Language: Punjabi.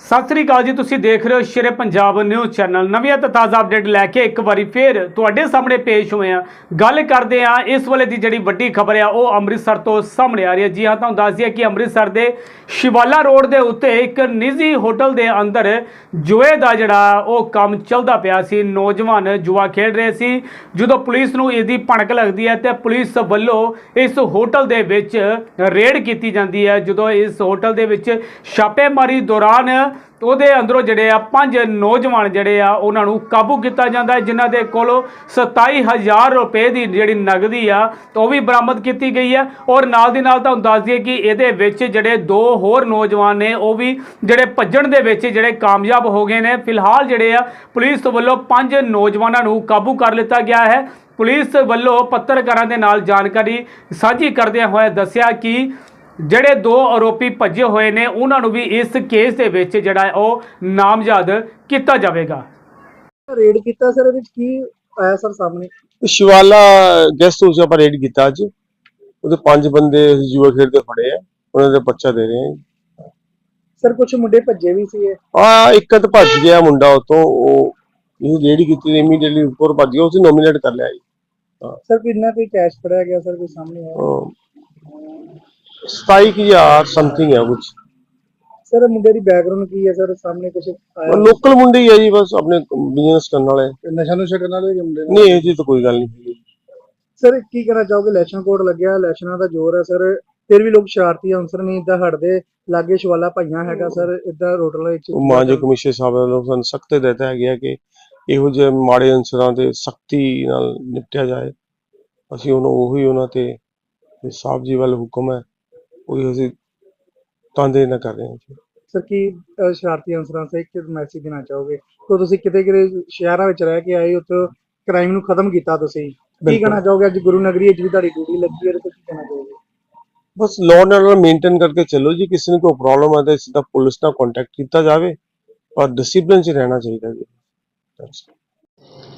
ਸਤਿ ਸ੍ਰੀ ਅਕਾਲ ਜੀ, ਤੁਸੀਂ ਦੇਖ ਰਹੇ ਹੋ ਸ਼ੇਰੇ ਪੰਜਾਬ ਨਿਊਜ਼ ਚੈਨਲ। ਨਵੀਆਂ ਤੇ ਤਾਜ਼ਾ ਅਪਡੇਟ ਲੈ ਕੇ ਇੱਕ ਵਾਰੀ ਫੇਰ ਤੁਹਾਡੇ ਸਾਹਮਣੇ ਪੇਸ਼ ਹੋਏ ਆ ਗੱਲ ਕਰਦੇ ਆ ਇਸ ਵੇਲੇ ਦੀ ਜਿਹੜੀ ਵੱਡੀ ਖਬਰ ਆ, ਉਹ ਅੰਮ੍ਰਿਤਸਰ ਤੋਂ ਸਾਹਮਣੇ ਆ ਰਹੀ ਹੈ। ਜੀ ਹਾਂ, ਤੁਹਾਨੂੰ ਦੱਸ ਦਈਏ ਕਿ ਅੰਮ੍ਰਿਤਸਰ ਦੇ ਸ਼ਿਵਾਲਾ ਰੋਡ ਦੇ ਉੱਤੇ ਇੱਕ ਨਿੱਜੀ ਹੋਟਲ ਦੇ ਅੰਦਰ ਜੂਏ ਦਾ ਜਿਹੜਾ ਉਹ ਕੰਮ ਚੱਲਦਾ ਪਿਆ ਸੀ। ਨੌਜਵਾਨ ਜੁਆ ਖੇਡ ਰਹੇ ਸੀ। ਜਦੋਂ ਪੁਲਿਸ ਨੂੰ ਇਹਦੀ ਭਣਕ ਲੱਗਦੀ ਹੈ ਤੇ ਪੁਲਿਸ ਵੱਲੋਂ ਇਸ ਹੋਟਲ ਦੇ ਵਿੱਚ ਰੇਡ ਕੀਤੀ ਜਾਂਦੀ ਹੈ। ਜਦੋਂ ਇਸ ਹੋਟਲ ਦੇ ਵਿੱਚ ਛਾਪੇਮਾਰੀ ਦੌਰਾਨ ਉਹਦੇ ਅੰਦਰੋਂ ਜਿਹੜੇ ਆ ਪੰਜ ਨੌਜਵਾਨ ਜਿਹੜੇ ਆ, ਉਹਨਾਂ ਨੂੰ ਕਾਬੂ ਕੀਤਾ ਜਾਂਦਾ ਹੈ, ਜਿਨ੍ਹਾਂ ਦੇ ਕੋਲੋਂ 27000 ਰੁਪਏ ਦੀ ਜਿਹੜੀ ਨਗਦੀ ਆ, ਉਹ ਵੀ ਬਰਾਮਦ ਕੀਤੀ ਗਈ ਹੈ। ਔਰ ਨਾਲ ਦੀ ਨਾਲ ਤੁਹਾਨੂੰ ਦੱਸ ਦਈਏ ਕਿ ਇਹਦੇ ਵਿੱਚ ਜਿਹੜੇ ਦੋ ਹੋਰ ਨੌਜਵਾਨ ਨੇ, ਉਹ ਵੀ ਜਿਹੜੇ ਭੱਜਣ ਦੇ ਵਿੱਚ ਜਿਹੜੇ ਕਾਮਯਾਬ ਹੋ ਗਏ ਨੇ। ਫਿਲਹਾਲ ਜਿਹੜੇ ਆ, ਪੁਲਿਸ ਵੱਲੋਂ ਪੰਜ ਨੌਜਵਾਨਾਂ ਨੂੰ ਕਾਬੂ ਕਰ ਲਿੱਤਾ ਗਿਆ ਹੈ। ਪੁਲਿਸ ਵੱਲੋਂ ਪੱਤਰਕਾਰਾਂ ਦੇ ਨਾਲ ਜਾਣਕਾਰੀ ਸਾਂਝੀ ਕਰਦਿਆਂ ਹੋਇਆ ਦੱਸਿਆ ਕਿ ਜਿਹੜੇ ਦੋ ਆਰੋਪੀ ਭੱਜੇ ਹੋਏ ਨੇ ਉਹਨਾਂ ਨੂੰ ਵੀ ਇਸ ਕੇਸ ਦੇ ਵਿੱਚ ਜਿਹੜਾ ਹੈ ਉਹ ਨਾਮਜ਼ਦ ਕੀਤਾ ਜਾਵੇਗਾ। ਰੇਡ ਕੀਤਾ ਸਰ ਇਹਦੇ ਵਿੱਚ ਕੀ ਆਇਆ ਸਰ ਸਾਹਮਣੇ? ਸ਼ਿਵਾਲਾ ਗੈਸਟ ਹਾਊਸ ਆਪਾਂ ਰੇਡ ਕੀਤਾ ਅੱਜ। ਉਹਦੇ ਪੰਜ ਬੰਦੇ ਜੂਆ ਖੇਡਦੇ ਫੜੇ ਆ ਉਹਨਾਂ ਦੇ ਬੱਚਾ ਦੇ ਰਹੇ ਸਰ ਕੁਝ ਮੁੰਡੇ ਭੱਜੇ ਵੀ ਸੀ ਆ ਆ ਇੱਕ ਤਾਂ ਭੱਜ ਗਿਆ ਮੁੰਡਾ ਉਤੋਂ ਉਹ ਇਹ ਰੇਡ ਕੀਤੀ ਇਮੀਡੀਏਟਲੀ ਉੱਪਰ ਭੱਜ ਗਿਆ ਉਸੇ ਨੋਮੀਨੇਟ ਕਰ ਲਿਆ ਜੀ। ਸਰ ਕਿੰਨਾ ਕੋਈ ਕੈਸ਼ ਫੜਿਆ ਗਿਆ ਸਰ ਕੋਈ ਸਾਹਮਣੇ ਆਇਆ? 27000 ਸਮਥਿੰਗ ਹੈ ਕੁਝ ਸਰ ਮੁੰਡੇ ਦੀ ਬੈਕਗ੍ਰਾਉਂਡ ਕੀ ਹੈ ਸਰ? ਸਾਹਮਣੇ ਕੁਝ ਆਇਆ? ਲੋਕਲ ਮੁੰਡੇ ਹੀ ਹੈ ਜੀ ਬਸ ਆਪਣੇ ਬਿਜ਼ਨਸ ਕਰਨ ਵਾਲੇ। ਨਸ਼ਾ ਨੁਸ਼ਾ ਕਰਨ ਵਾਲੇ ਮੁੰਡੇ ਨਹੀਂ ਇਹ ਜੀ ਤਾਂ ਕੋਈ ਗੱਲ ਨਹੀਂ ਸਰ ਕੀ ਕਹਿਣਾ ਚਾਹੋਗੇ? ਇਲੈਕਸ਼ਨ ਕੋਡ ਲੱਗਿਆ ਇਲੈਕਸ਼ਨਾਂ ਦਾ ਜ਼ੋਰ ਹੈ ਸਰ। ਫਿਰ ਵੀ ਲੋਕ ਸ਼ਰਾਰਤੀ ਅਨਸਰ ਨਹੀਂ ਇਦਾਂ ਹਟਦੇ। ਲਾਗੇ ਸ਼ਵਾਲਾ ਭਾਈਆਂ ਹੈਗਾ ਸਰ ਇਦਾਂ ਰੋਡਲ ਵਿੱਚ। ਮਾਨਜੋ ਕਮਿਸ਼ਨ ਸਾਹਿਬ ਵੱਲੋਂ ਸਾਨੂੰ ਸਖਤ ਹਦਾਇਤ ਹੈਗੀ ਹੈ ਕਿ ਇਹੋ ਜਿਹੇ ਮਾੜੇ ਅਨਸਰਾਂ ਤੇ ਸਖਤੀ ਨਾਲ ਨਿਪਟਿਆ ਜਾਏ। ਅਸੀਂ ਉਹਨੂੰ ਉਹੀ ਉਹਨਾਂ ਤੇ ਸਾਹਿਬ ਜੀ ਵੱਲ ਹੁਕਮ ਹੈ। ਉਹੀ ਅਸੀਂ ਤਾਂਦੇ ਨਾ ਕਰ ਰਹੇ ਹਾਂ ਜੀ। ਸਰ ਕੀ ਅਹ, ਸ਼ਰਾਰਤੀ ਅਨਸਰਾਂ ਸੇ ਇੱਕ ਮੈਸੇਜ ਦੇਣਾ ਚਾਹੋਗੇ ਕਿ ਤੁਸੀਂ ਕਿਤੇ ਕਿਤੇ ਸ਼ਹਿਰਾਂ ਵਿੱਚ ਰਹਿ ਕੇ ਆਏ ਉੱਥੇ ਕ੍ਰਾਈਮ ਨੂੰ ਖਤਮ ਕੀਤਾ ਤੁਸੀਂ ਕੀ ਬਿਲਕੁਲ। ਕਹਿਣਾ ਚਾਹੋਗੇ ਅੱਜ ਗੁਰੂ ਨਗਰੀ ਵਿੱਚ ਵੀ ਤੁਹਾਡੀ ਡਿਊਟੀ ਲੱਗੀ ਹੈ ਤੇ ਕੀ ਕਹਿਣਾ ਚਾਹੋਗੇ ਬਸ ਲਾਅ ਐਂਡ ਆਰਡਰ ਮੇਨਟੇਨ ਕਰਕੇ ਚੱਲੋ ਜੀ ਕਿਸੇ ਨੂੰ ਕੋਈ ਪ੍ਰੋਬਲਮ ਹੈ ਤਾਂ ਸਿੱਧਾ ਪੁਲਿਸ ਨਾਲ ਕੰਟੈਕਟ ਕੀਤਾ ਜਾਵੇ ਔਰ ਡਿਸਪਲਿਨ 'ਚ ਰਹਿਣਾ ਚਾਹੀਦਾ ਜੀ That's it.